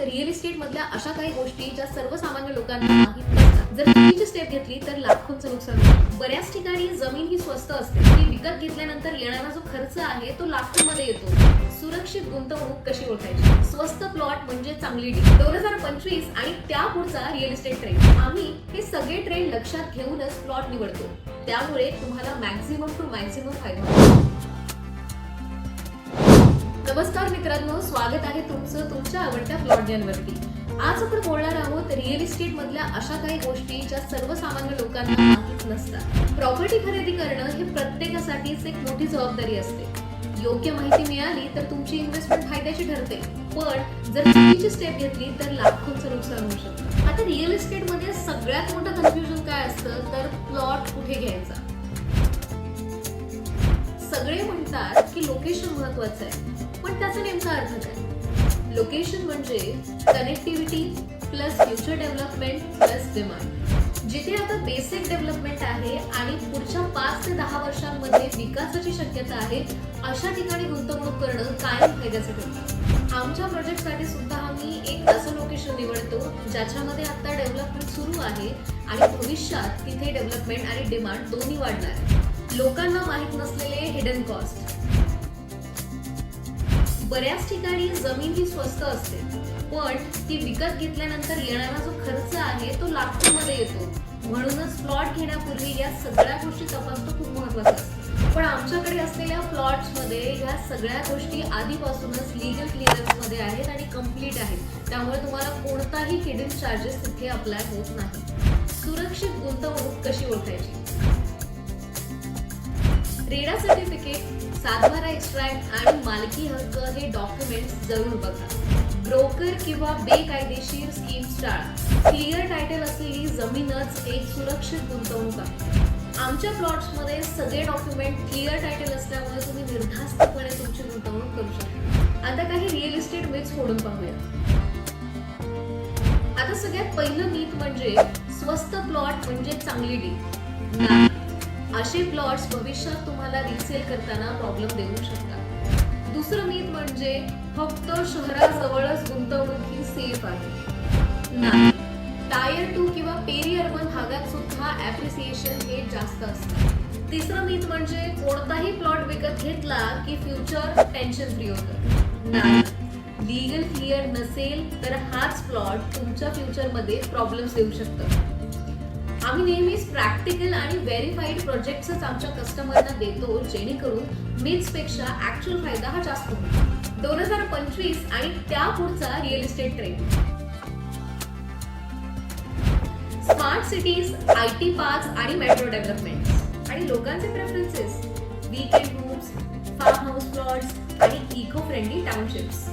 Real estate मधल्या अशा काही गोष्टी ज्या सर्वसामान्य लोकांना माहीत नसतात. जर चुकीची स्टेप घेतली तर लाखोंचं नुकसान होतं बऱ्याच ठिकाणी जमीन ही स्वस्त असते. ती विकत घेतल्यानंतर येणारा जो खर्च आहे तो लाखोंमध्ये येतो. सुरक्षित गुंतवणूक कशी ओळखायची? स्वस्त प्लॉट म्हणजे चांगली डील दोन हजार पंचवीस आणि त्या पुढचा रिअल इस्टेट ट्रेंड आम्ही हे सगळे ट्रेंड लक्षात घेऊनच प्लॉट निवडतो. त्यामुळे तुम्हाला मॅक्झिमम टू मॅक्झिमम फायदा होतो. नमस्कार मित्रांनो स्वागत आहे तुमचं तुमच्या आवडत्या प्लॉट आज आपण बोलणार आहोत रिअल इस्टेट मधल्या अशा काही गोष्टी ज्या सर्वसामान्य लोकांना माहीत नसतात. प्रॉपर्टी खरेदी करणं हे प्रत्येकासाठीच एक मोठी जबाबदारी असते. योग्य माहिती मिळाली तर तुमची इन्व्हेस्टमेंट फायद्याची ठरते. पण जर चुकीची स्टेप घेतली तर लाखोंचं नुकसान होऊ शकतं. आता रिअल इस्टेटमध्ये सगळ्यात मोठं कन्फ्युजन काय असतं? तर प्लॉट कुठे घ्यायचा? सगळे म्हणतात की लोकेशन महत्वाचं आहे. पण त्याचा नेमका अर्थ काय? लोकेशन म्हणजे connectivity plus future development plus demand जिथे आता बेसिक डेव्हलपमेंट आहे आणि पुढच्या पाच ते दहा वर्षांमध्ये विकासाची शक्यता आहे अशा ठिकाणी गुंतवणूक करणं कायम फायद्याचं ठरतं आमच्या प्रोजेक्टसाठी सुद्धा आम्ही एक असं लोकेशन निवडतो ज्याच्यामध्ये आता डेव्हलपमेंट सुरू आहे आणि भविष्यात तिथे डेव्हलपमेंट आणि डिमांड दोन्ही वाढणार. लोकांना माहीत नसलेले हिडन कॉस्ट बऱ्याच ठिकाणी जमीन ही स्वस्त असते. पण ती विकत घेतल्यानंतर येणारा जो खर्च आहे तो लाखोंमध्ये येतो. म्हणूनच प्लॉट घेण्यापूर्वी या सगळ्या गोष्टी तपासणं खूप महत्वाचं असतं. पण आमच्याकडे असलेल्या प्लॉट्समध्ये मध्ये या सगळ्या गोष्टी आधीपासूनच लिगल क्लिअरन्समध्ये आहेत आणि कंप्लीट आहेत. त्यामुळे तुम्हाला कोणताही हिडन चार्जेस तिथे अप्लाय होत नाही. सुरक्षित गुंतवणूक कशी ओळखायची? रेडा सर्टिफिकेट सातबारा एक्स्ट्रॅक्ट आणि मालकी हक्क हे डॉक्युमेंट्स जरूर बघा. ब्रोकर किंवा बेकायदेशीर स्कीम्स टाळा. क्लिअर टायटल असलेली जमीनच एक सुरक्षित गुंतवणूक आहे. आमच्या प्लॉट्समध्ये सगळे डॉक्युमेंट क्लिअर टायटल असल्यामुळे तुम्ही निर्धास्तपणे तुमची गुंतवणूक करू शकता. आता काही रिअल इस्टेट मिथ्स फोडून पाहूया. आता सगळ्यात पहिलं मीत म्हणजे स्वस्त प्लॉट म्हणजे चांगली डील नाही असे प्लॉट्स भविष्यात तुम्हाला रिसेल करताना प्रॉब्लेम देऊ शकतात. दुसरं मीत म्हणजे फक्त शहराजवळच गुंतवणूक ही सेफ आहे. नाही. टायर टू किंवा पेरी अर्बन भागात सुद्धा ऍप्रिसिएशन हे जास्त असतं. तिसरं मीत म्हणजे कोणताही प्लॉट विकत घेतला की फ्युचर टेन्शन फ्री होतं. नाही. लीगल क्लिअर नसेल तर हाच प्लॉट तुमच्या फ्युचरमध्ये प्रॉब्लेम्स येऊ शकतात आम्ही नेहमीच प्रॅक्टिकल आणि व्हेरीफाईड प्रोजेक्ट्सच आमच्या कस्टमरना देतो जेणेकरून मीन्सपेक्षा पेक्षा ऍक्च्युअल फायदा हा जास्त होतो दोन हजार पंचवीस आणि त्या पुढचा real estate trend smart cities I T park आणि मेट्रो डेव्हलपमेंट आणि लोकांचे preferences weekend rooms farm house plots eco friendly townships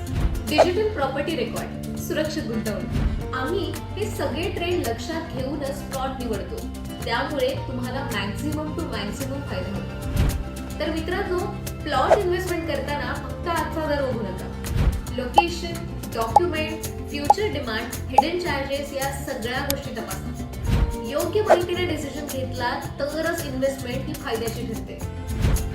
digital property record सुरक्षित गुंतवणूक आम्ही हे सगळे ट्रेंड लक्षात घेऊनच प्लॉट निवडतो. त्यामुळे तुम्हाला मॅक्झिमम टू मॅक्झिमम फायदा होतो तर मित्रांनो प्लॉट इन्व्हेस्टमेंट करताना फक्त आजचा दर बघू नका. Location document future demand hidden charges या सगळ्या गोष्टी तपासा. योग्य माहितीने डिसिजन घेतला तरच इन्व्हेस्टमेंट ही फायद्याची ठरते.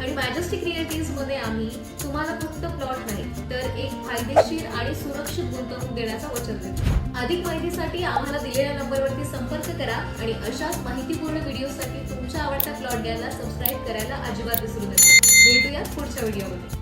आणि मॅजेस्टिक रिअलिटीजमध्ये आम्ही तुम्हाला फक्त प्लॉट नाही तर एक फायदेशीर आणि सुरक्षित गुंतवणूक देण्याचं वचन देतो. अधिक माहितीसाठी आम्हाला दिलेल्या नंबरवरती संपर्क करा आणि अशाच माहितीपूर्ण व्हिडिओसाठी तुमच्या आवडत्या प्लॉट घ्यायला सबस्क्राईब करायला अजिबात विसरू नका. भेटूया पुढच्या व्हिडिओमध्ये